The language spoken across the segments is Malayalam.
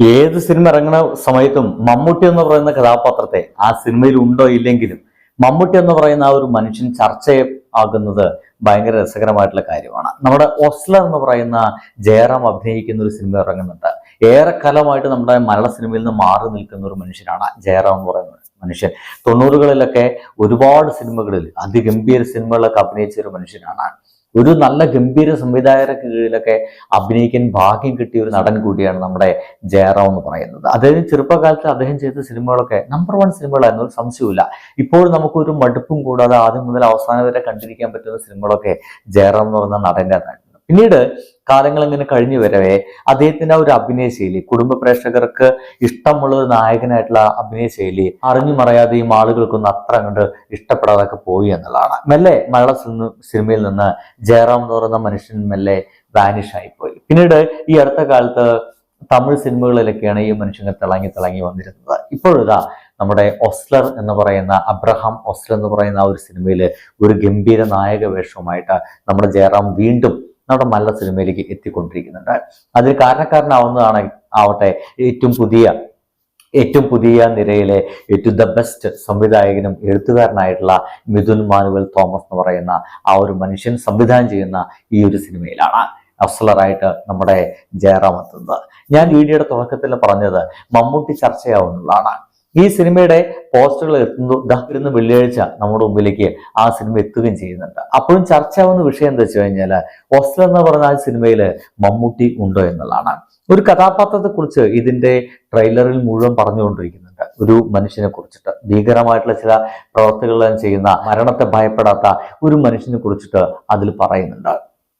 ഏത് സിനിമ ഇറങ്ങുന്ന സമയത്തും മമ്മൂട്ടി എന്ന് പറയുന്ന കഥാപാത്രത്തെ ആ സിനിമയിൽ ഉണ്ടോ ഇല്ലെങ്കിലും മമ്മൂട്ടി എന്ന് പറയുന്ന ആ ഒരു മനുഷ്യൻ ചർച്ച ആകുന്നത് ഭയങ്കര രസകരമായിട്ടുള്ള കാര്യമാണ്. നമ്മുടെ ഒസ്ല എന്ന് പറയുന്ന ജയറാം അഭിനയിക്കുന്ന ഒരു സിനിമ ഇറങ്ങുന്നുണ്ട്. ഏറെക്കാലമായിട്ട് നമ്മുടെ മലയാള സിനിമയിൽ നിന്ന് മാറി നിൽക്കുന്ന ഒരു മനുഷ്യനാണ് ജയറാം എന്ന് പറയുന്നത് മനുഷ്യൻ. തൊണ്ണൂറുകളിലൊക്കെ ഒരുപാട് സിനിമകളിൽ അതിഗംഭീര സിനിമകളൊക്കെ അഭിനയിച്ച ഒരു മനുഷ്യനാണ് ഒരു നല്ല ഗംഭീര സംവിധായകരുടെ കീഴിലൊക്കെ അഭിനയിക്കാൻ ഭാഗ്യം കിട്ടിയ ഒരു നടൻ കൂടിയാണ് നമ്മുടെ ജയറാം എന്ന് പറയുന്നത്. അദ്ദേഹം ചെറുപ്പകാലത്ത് അദ്ദേഹം ചെയ്ത സിനിമകളൊക്കെ നമ്പർ വൺ സിനിമകളായിരുന്നു ഒരു സംശയമില്ല ഇപ്പോൾ നമുക്കൊരു മടുപ്പും കൂടാതെ ആദ്യം മുതൽ അവസാനം വരെ കണ്ടിരിക്കാൻ പറ്റുന്ന സിനിമകളൊക്കെ ജയറാം എന്ന് പറയുന്ന നടന്റെതായിരുന്നു പിന്നീട് കാലങ്ങൾ ഇങ്ങനെ കഴിഞ്ഞു വരവേ അദ്ദേഹത്തിന്റെ ഒരു അഭിനയ ശൈലി കുടുംബ പ്രേക്ഷകർക്ക് ഇഷ്ടമുള്ള ഒരു നായകനായിട്ടുള്ള അഭിനയ ശൈലി അറിഞ്ഞു മറയാതെയും ആളുകൾക്കൊന്നും അത്ര അങ്ങോട്ട് ഇഷ്ടപ്പെടാതൊക്കെ പോയി എന്നുള്ളതാണ്. മെല്ലെ മലയാള സിനിമയിൽ നിന്ന് ജയറാം എന്ന് പറയുന്ന മനുഷ്യൻ മെല്ലെ വാനിഷ് ആയിപ്പോയി. പിന്നീട് ഈ അടുത്ത കാലത്ത് തമിഴ് സിനിമകളിലൊക്കെയാണ് ഈ മനുഷ്യനെ തിളങ്ങി തിളങ്ങി വന്നിരുന്നത്. ഇപ്പോഴിതാ നമ്മുടെ ഒസ്ലർ എന്ന് പറയുന്ന അബ്രഹാം ഒസ്ലർ എന്ന് പറയുന്ന ആ ഒരു സിനിമയിൽ ഒരു ഗംഭീര നായക വേഷവുമായിട്ട് നമ്മുടെ ജയറാം വീണ്ടും നമ്മുടെ നല്ല സിനിമയിലേക്ക് എത്തിക്കൊണ്ടിരിക്കുന്നുണ്ട്. അതിൽ കാരണക്കാരനാവുന്നതാണ് ആവട്ടെ ഏറ്റവും പുതിയ ഏറ്റവും പുതിയ നിരയിലെ ഏറ്റവും ദ ബെസ്റ്റ് സംവിധായകനും എഴുത്തുകാരനായിട്ടുള്ള മിഥുൻ മാനുവൽ തോമസ് എന്ന് പറയുന്ന ആ ഒരു മനുഷ്യൻ സംവിധാനം ചെയ്യുന്ന ഈ ഒരു സിനിമയിലാണ് അഫ്സലറായിട്ട് നമ്മുടെ ജയറാം എത്തുന്നത്. ഞാൻ വീഡിയോയുടെ തുടക്കത്തിൽ പറഞ്ഞത് മമ്മൂട്ടി ചർച്ചയാവുന്നതാണ്. ഈ സിനിമയുടെ പോസ്റ്ററുകൾ എത്തുന്നു. ഇരുന്ന് വെള്ളിയാഴ്ച നമ്മുടെ മുമ്പിലേക്ക് ആ സിനിമ എത്തുകയും ചെയ്യുന്നുണ്ട്. അപ്പോഴും ചർച്ചയാവുന്ന വിഷയം എന്താ വെച്ച് കഴിഞ്ഞാൽ ഹോസ്റ്റൽ എന്ന് പറഞ്ഞ ആ സിനിമയിൽ മമ്മൂട്ടി ഉണ്ടോ എന്നുള്ളതാണ്. ഒരു കഥാപാത്രത്തെ കുറിച്ച് ഇതിന്റെ ട്രെയിലറിൽ മുഴുവൻ പറഞ്ഞുകൊണ്ടിരിക്കുന്നുണ്ട്. ഒരു മനുഷ്യനെ കുറിച്ചിട്ട് ഭീകരമായിട്ടുള്ള ചില പ്രവർത്തികളെല്ലാം ചെയ്യുന്ന മരണത്തെ ഭയപ്പെടാത്ത ഒരു മനുഷ്യനെ കുറിച്ചിട്ട് അതിൽ പറയുന്നുണ്ട്.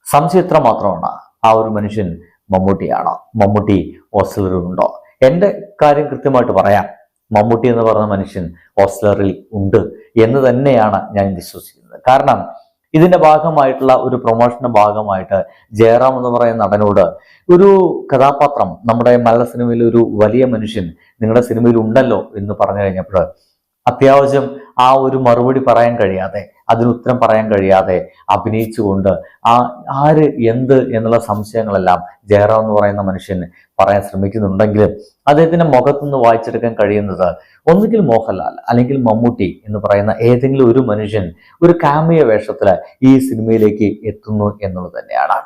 സംശയം ഇത്ര മാത്രമാണ്. ആ ഒരു മനുഷ്യൻ മമ്മൂട്ടിയാണോ. മമ്മൂട്ടി ഓസ്ലറിലുണ്ടോ എന്റെ കാര്യം കൃത്യമായിട്ട് പറയാം. മമ്മൂട്ടി എന്ന് പറഞ്ഞ മനുഷ്യൻ ഓസ്ലറിൽ ഉണ്ട് എന്ന് തന്നെയാണ് ഞാൻ വിശ്വസിക്കുന്നത്. കാരണം ഇതിന്റെ ഭാഗമായിട്ടുള്ള ഒരു പ്രൊമോഷന്റെ ഭാഗമായിട്ട് ജയറാം എന്ന് പറയുന്ന നടനോട് ഒരു കഥാപാത്രം നമ്മുടെ മലയാള സിനിമയിൽ ഒരു വലിയ മനുഷ്യൻ നിങ്ങളുടെ സിനിമയിൽ ഉണ്ടല്ലോ എന്ന് പറഞ്ഞു കഴിഞ്ഞപ്പോൾ അത്യാവശ്യം ആ ഒരു മറുപടി പറയാൻ കഴിയാതെ അതിന് ഉത്തരം പറയാൻ കഴിയാതെ അഭിനയിച്ചുകൊണ്ട് ആ ആര് എന്ത് എന്നുള്ള സംശയങ്ങളെല്ലാം ജയറാം എന്ന് പറയുന്ന മനുഷ്യൻ പറയാൻ ശ്രമിക്കുന്നുണ്ടെങ്കിലും അദ്ദേഹത്തിന്റെ മുഖത്തുനിന്ന് വായിച്ചെടുക്കാൻ കഴിയുന്നത് ഒന്നുകിൽ മോഹൻലാൽ അല്ലെങ്കിൽ മമ്മൂട്ടി എന്ന് പറയുന്ന ഏതെങ്കിലും ഒരു മനുഷ്യൻ ഒരു കാമിയ വേഷത്തിൽ ഈ സിനിമയിലേക്ക് എത്തുന്നു എന്നുള്ളത് തന്നെയാണ്.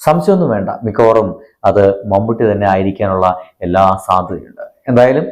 സംശയമൊന്നും വേണ്ട. മിക്കവാറും അത് മമ്മൂട്ടി തന്നെ ആയിരിക്കാനുള്ള എല്ലാ സാധ്യതയുണ്ട്. എന്തായാലും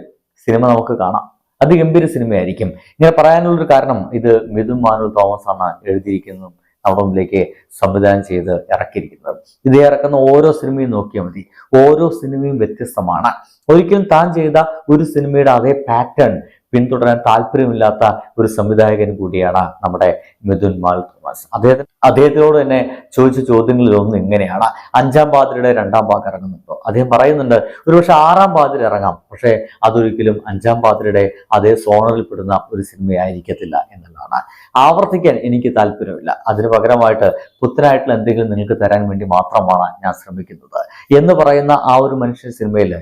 സിനിമ നമുക്ക് കാണാം. അതിഗംഭീര സിനിമയായിരിക്കും. ഇങ്ങനെ പറയാനുള്ളൊരു കാരണം ഇത് മിഥുൻ മാനു തോമസ് ആണ് എഴുതിയിരിക്കുന്നതും നമ്മുടെ മുമ്പിലേക്ക് സംവിധാനം ചെയ്ത് ഇറക്കിയിരിക്കുന്നത്. ഇത് ഇറക്കുന്ന ഓരോ സിനിമയും നോക്കിയാൽ മതി. ഓരോ സിനിമയും വ്യത്യസ്തമാണ്. ഒരിക്കലും താൻ ചെയ്ത ഒരു സിനിമയുടെ അതേ പാറ്റേൺ പിന്തുടരാൻ താല്പര്യമില്ലാത്ത ഒരു സംവിധായകൻ കൂടിയാണ് നമ്മുടെ മിഥുൻ മാൽ തോമസ്. അദ്ദേഹത്തിന് അദ്ദേഹത്തിനോട് തന്നെ ചോദിച്ച ചോദ്യങ്ങളിൽ ഒന്ന് ഇങ്ങനെയാണ്. അഞ്ചാം പാതിരയുടെ രണ്ടാം ഭാഗം ഇറങ്ങുന്നുണ്ടോ? അദ്ദേഹം പറയുന്നുണ്ട് ഒരുപക്ഷെ ആറാം പാതിര ഇറങ്ങാം. പക്ഷേ അതൊരിക്കലും അഞ്ചാം പാതിരയുടെ അതേ സോണറിൽപ്പെടുന്ന ഒരു സിനിമയായിരിക്കത്തില്ല എന്നുള്ളതാണ്. ആവർത്തിക്കാൻ എനിക്ക് താല്പര്യമില്ല. അതിന് പകരമായിട്ട് പുത്തനായിട്ടുള്ള എന്തെങ്കിലും നിങ്ങൾക്ക് തരാൻ വേണ്ടി മാത്രമാണ് ഞാൻ ശ്രമിക്കുന്നത്. എന്ന് പറയുന്ന ആ ഒരു മനുഷ്യ സിനിമയിൽ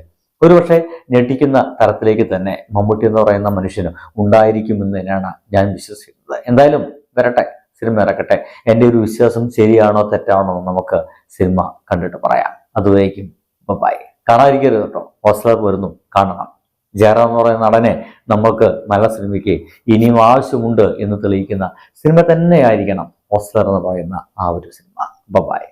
ഒരുപക്ഷെ ഞെട്ടിക്കുന്ന തരത്തിലേക്ക് തന്നെ മമ്മൂട്ടി എന്ന് പറയുന്ന മനുഷ്യന് ഉണ്ടായിരിക്കുമെന്ന് തന്നെയാണ് ഞാൻ വിശ്വസിക്കുന്നത്. എന്തായാലും വരട്ടെ സിനിമ ഇറക്കട്ടെ. എന്റെ ഒരു വിശ്വാസം ശരിയാണോ തെറ്റാണോ നമുക്ക് സിനിമ കണ്ടിട്ട് പറയാം. അതുവരേക്കും ബൈ കാണാതിരിക്കരുത് കേട്ടോ. ഹോസ്റ്റലർ വരുന്നു കാണണം. ജയറാം എന്ന് പറയുന്ന നടനെ നമുക്ക് മലയാള സിനിമയ്ക്ക് ഇനിയും ആവശ്യമുണ്ട് എന്ന് തെളിയിക്കുന്ന സിനിമ തന്നെയായിരിക്കണം ഹോസ്റ്റലർ എന്ന് പറയുന്ന ആ ഒരു സിനിമ. ബൈ.